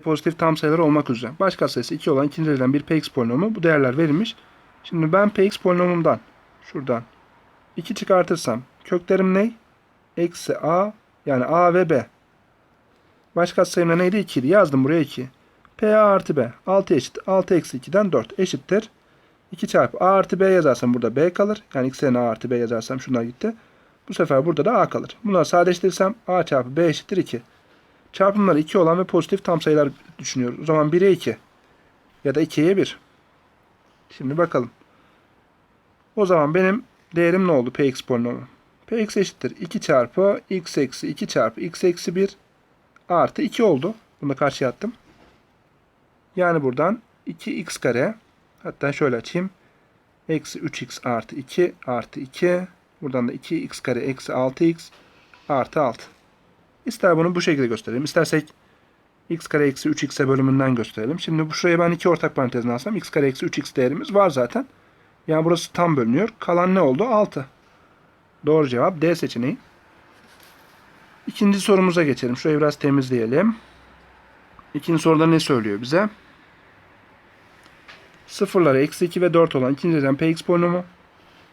pozitif tam sayılar olmak üzere. Baş katsayısı 2 olan ikinci dereceden bir px polinomu bu değerler verilmiş. Şimdi ben px polinomumdan şuradan 2 çıkartırsam köklerim ne? Eksi a yani a ve b. Baş katsayımda neydi? 2'ydi. Yazdım buraya 2. p a artı b. 6 eşit. 6 eksi 2'den 4 eşittir. 2 çarpı a artı b yazarsam burada b kalır. Yani x yerine a artı b yazarsam şunlar gitti. Bu sefer burada da a kalır. Bunları sadeleştirirsem a çarpı b eşittir 2. Çarpımları 2 olan ve pozitif tam sayılar düşünüyoruz. O zaman 1'e 2 ya da 2'ye 1. Şimdi bakalım. O zaman benim değerim ne oldu px polinomu? px eşittir 2 çarpı x eksi 2 çarpı x eksi 1 artı 2 oldu. Bunu da karşıya attım. Yani buradan 2x kare hatta şöyle açayım. Eksi 3x artı 2 artı 2 buradan da 2x kare eksi 6x artı 6. İster bunu bu şekilde gösterelim. İstersek x kare eksi 3x'e bölümünden gösterelim. Şimdi bu şuraya ben iki ortak parantezine alsam x kare eksi 3x değerimiz var zaten. Yani burası tam bölünüyor. Kalan ne oldu? 6. Doğru cevap D seçeneği. İkinci sorumuza geçelim. Şurayı biraz temizleyelim. İkinci soruda ne söylüyor bize? Sıfırları eksi 2 ve 4 olan ikinci dereceden px polinomu.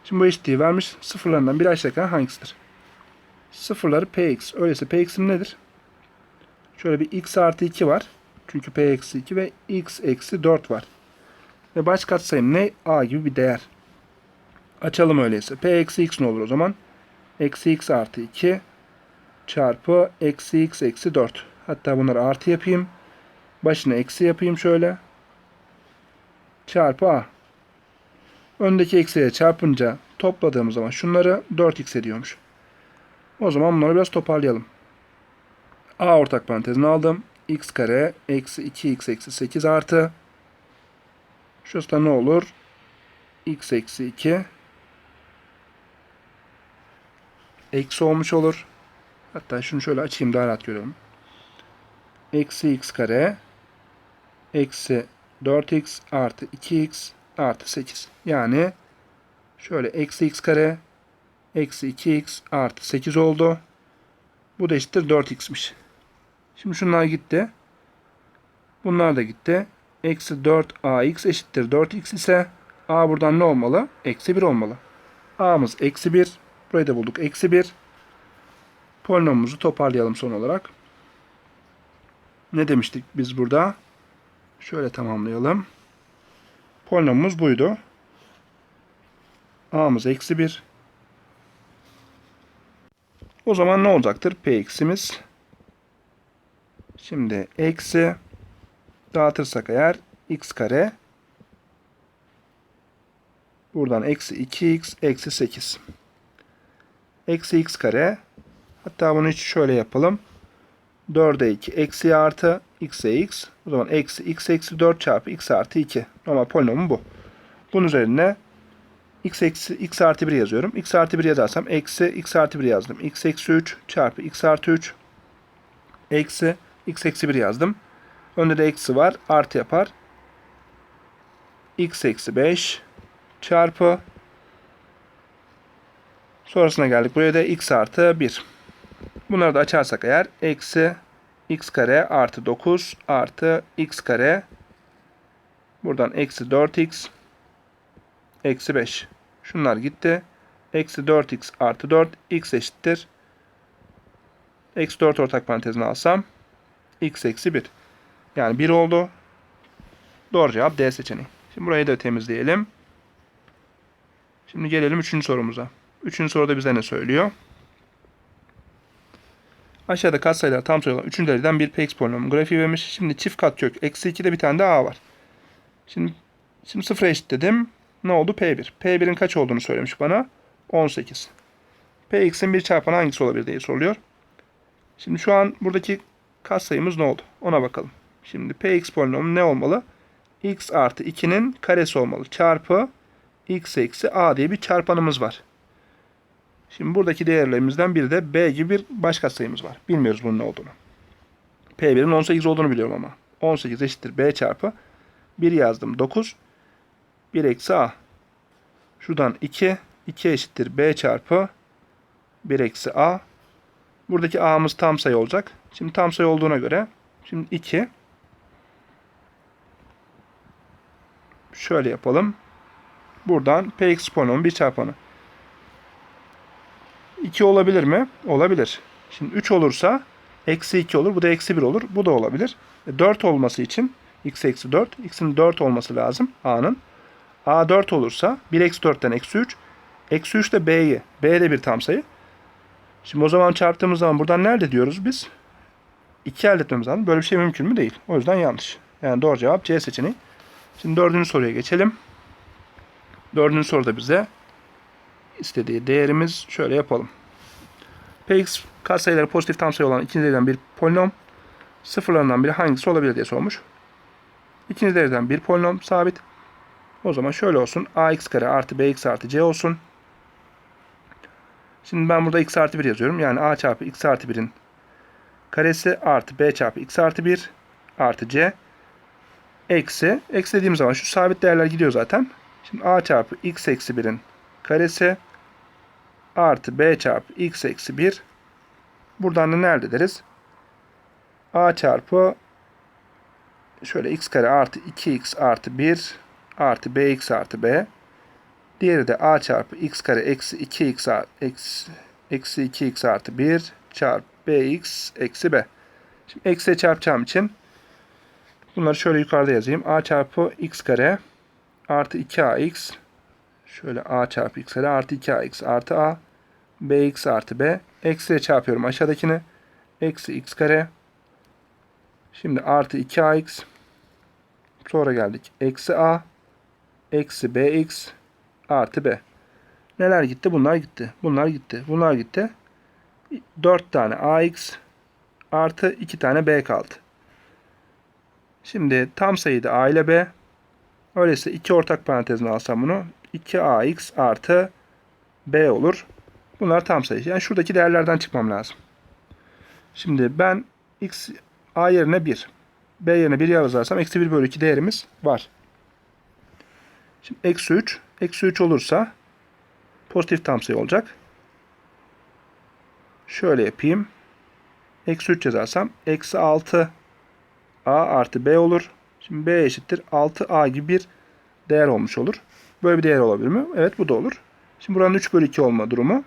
Şimdi bu eşitliği vermiş. Sıfırlarından biri aşağıdaki hangisidir? Sıfırları px. Öyleyse px'im nedir? Şöyle bir x artı 2 var. Çünkü p eksi 2 ve x eksi 4 var. Ve baş katsayım ne? a gibi bir değer. Açalım öyleyse. p eksi x ne olur o zaman? Eksi x artı 2 çarpı eksi x eksi 4. Hatta bunları artı yapayım. Başına eksi yapayım şöyle. Çarpı a. Öndeki eksiye çarpınca topladığımız zaman şunları 4x ediyormuş. O zaman bunları biraz toparlayalım. A ortak parantezine aldım. x kare eksi 2x eksi 8 artı. Şurası da ne olur? x eksi 2 eksi olmuş olur. Hatta şunu şöyle açayım daha rahat görelim. Eksi x kare eksi 4x artı 2x artı 8. Yani şöyle eksi x kare eksi 2x artı 8 oldu. Bu da eşittir 4x'miş. Şimdi şunlar gitti. Bunlar da gitti. Eksi 4ax eşittir 4x ise a buradan ne olmalı? Eksi 1 olmalı. a'mız eksi 1. Burayı da bulduk. Eksi 1. Polinomumuzu toparlayalım son olarak. Ne demiştik biz burada? Şöyle tamamlayalım. Polinomumuz buydu. a'mız eksi 1. O zaman ne olacaktır? Px'imiz. Şimdi eksi dağıtırsak eğer x kare buradan eksi 2x eksi 8 eksi x kare hatta bunu hiç şöyle yapalım 4'e 2 eksi artı x'e x o zaman eksi x eksi 4 çarpı x artı 2 normal polinomu bu. Bunun üzerine x eksi x artı 1 yazıyorum. x artı 1 yazarsam eksi x artı 1 yazdım. x eksi 3 çarpı x artı 3 eksi x eksi 1 yazdım. Önde de eksi var. Artı yapar. x eksi 5 çarpı sonrasına geldik. Buraya da x artı 1. Bunları da açarsak eğer eksi x kare artı 9 artı x kare buradan eksi 4x eksi 5. Şunlar gitti. Eksi 4x artı 4 x eşittir. Eksi 4 ortak parantezine alsam x eksi 1. Yani 1 oldu. Doğru cevap D seçeneği. Şimdi burayı da temizleyelim. Şimdi gelelim 3. sorumuza. 3. soruda bize ne söylüyor? Aşağıda katsayılar tam sayı olan 3. dereceden bir px polinomu grafiği vermiş. Şimdi çift katkök. Eksi 2'de bir tane de a var. Şimdi, şimdi 0'a eşitledim. Ne oldu? P1. P1'in kaç olduğunu söylemiş bana. 18. Px'in bir çarpanı hangisi olabilir diye soruluyor. Şimdi şu an buradaki katsayımız ne oldu? Ona bakalım. Şimdi px polinomu ne olmalı? x artı 2'nin karesi olmalı. Çarpı x eksi a diye bir çarpanımız var. Şimdi buradaki değerlerimizden biri de b gibi bir baş katsayımız var. Bilmiyoruz bunun ne olduğunu. P1'in 18 olduğunu biliyorum ama. 18 eşittir b çarpı 1 yazdım 9. 1 eksi a. Şuradan 2. 2 eşittir b çarpı 1 eksi a. Buradaki a'mız tam sayı olacak. Şimdi tam sayı olduğuna göre şimdi 2 şöyle yapalım. Buradan p eksponumun bir çarpanı. 2 olabilir mi? Olabilir. Şimdi 3 olursa eksi 2 olur. Bu da eksi 1 olur. Bu da olabilir. E, 4 olması için x eksi 4. x'in 4 olması lazım a'nın a 4 olursa 1 eksi 4'ten eksi 3. Eksi 3 de b'yi. b de bir tam sayı. Şimdi o zaman çarptığımız zaman buradan nerede diyoruz biz? 2 elde etmemiz lazım. Böyle bir şey mümkün mü? Değil. O yüzden yanlış. Yani doğru cevap C seçeneği. Şimdi dördüncü soruya geçelim. Dördüncü soruda bize istediği değerimiz şöyle yapalım. Px katsayıları pozitif tam sayı olan ikinci dereceden bir polinom sıfırlarından biri hangisi olabilir diye sormuş. İkinci dereceden bir polinom sabit. O zaman şöyle olsun. ax kare artı bx artı c olsun. Şimdi ben burada x artı 1 yazıyorum. Yani a çarpı x artı 1'in karesi artı b çarpı x artı 1 artı c eksi. Eksi dediğim zaman şu sabit değerler gidiyor zaten. Şimdi a çarpı x eksi 1'in karesi artı b çarpı x eksi 1 buradan da nerede deriz? a çarpı şöyle x kare artı 2x artı 1 artı bx artı b. Diğeri de a çarpı x kare eksi 2x artı eksi, eksi 2x artı 1 çarpı bx eksi b. Şimdi eksi çarpacağım için bunları şöyle yukarıda yazayım. a çarpı x kare artı 2ax şöyle a çarpı x kare artı 2ax artı a. bx artı b. Eksiyle çarpıyorum aşağıdakini. Eksi x kare. Şimdi artı 2ax sonra geldik. Eksi a eksi bx artı b. Neler gitti? Bunlar gitti. Bunlar gitti. Bunlar gitti. 4 tane ax artı 2 tane b kaldı. Şimdi tam sayıda a ile b. Öyleyse iki ortak parantezine alsam bunu 2ax artı b olur. Bunlar tam sayı. Yani şuradaki değerlerden çıkmam lazım. Şimdi ben x a yerine 1, b yerine 1 yazarsam eksi 1 bölü 2 değerimiz var. Şimdi eksi 3, eksi 3 olursa pozitif tam sayı olacak. Şöyle yapayım. Eksi 3 yazarsam eksi 6 a artı b olur. Şimdi b eşittir 6a gibi bir değer olmuş olur. Böyle bir değer olabilir mi? Evet bu da olur. Şimdi buranın 3 bölü 2 olma durumu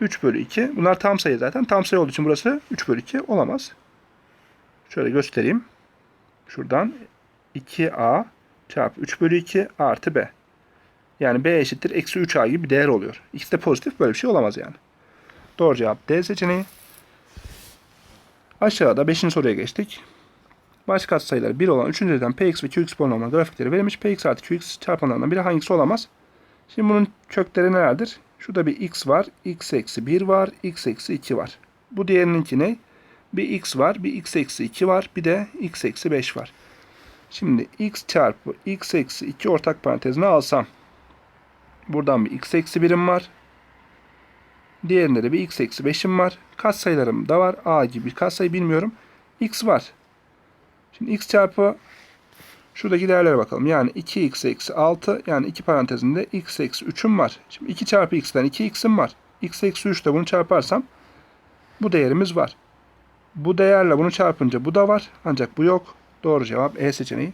3 bölü 2. Bunlar tam sayı zaten. Tam sayı olduğu için burası 3 bölü 2 olamaz. Şöyle göstereyim. Şuradan 2a çarpı 3 bölü 2 artı b. Yani b eşittir eksi 3a gibi bir değer oluyor. İkisi de pozitif böyle bir şey olamaz yani. Doğru cevap D seçeneği. Aşağıda 5. soruya geçtik. Baş katsayıları 1 olan 3. dereceden px ve qx polinomların grafikleri verilmiş. px artı qx çarpanlarından biri hangisi olamaz? Şimdi bunun kökleri nelerdir? Şurada bir x var. x eksi 1 var. x eksi 2 var. Bu diğerininki ne? Bir x var. Bir x eksi 2 var. Bir de x eksi 5 var. Şimdi x çarpı x eksi 2 ortak parantezine alsam. Buradan bir x eksi 1'im var. Diğerinde de bir x eksi 5'im var. Katsayılarım da var. a gibi katsayı bilmiyorum. x var. Şimdi x çarpı Şuradaki değerlere bakalım. Yani 2x eksi 6 yani 2 parantezinde x eksi 3'üm var. Şimdi 2 çarpı x'ten 2x'im var. x eksi 3 de bunu çarparsam bu değerimiz var. Bu değerle bunu çarpınca bu da var. Ancak bu yok. Doğru cevap E seçeneği.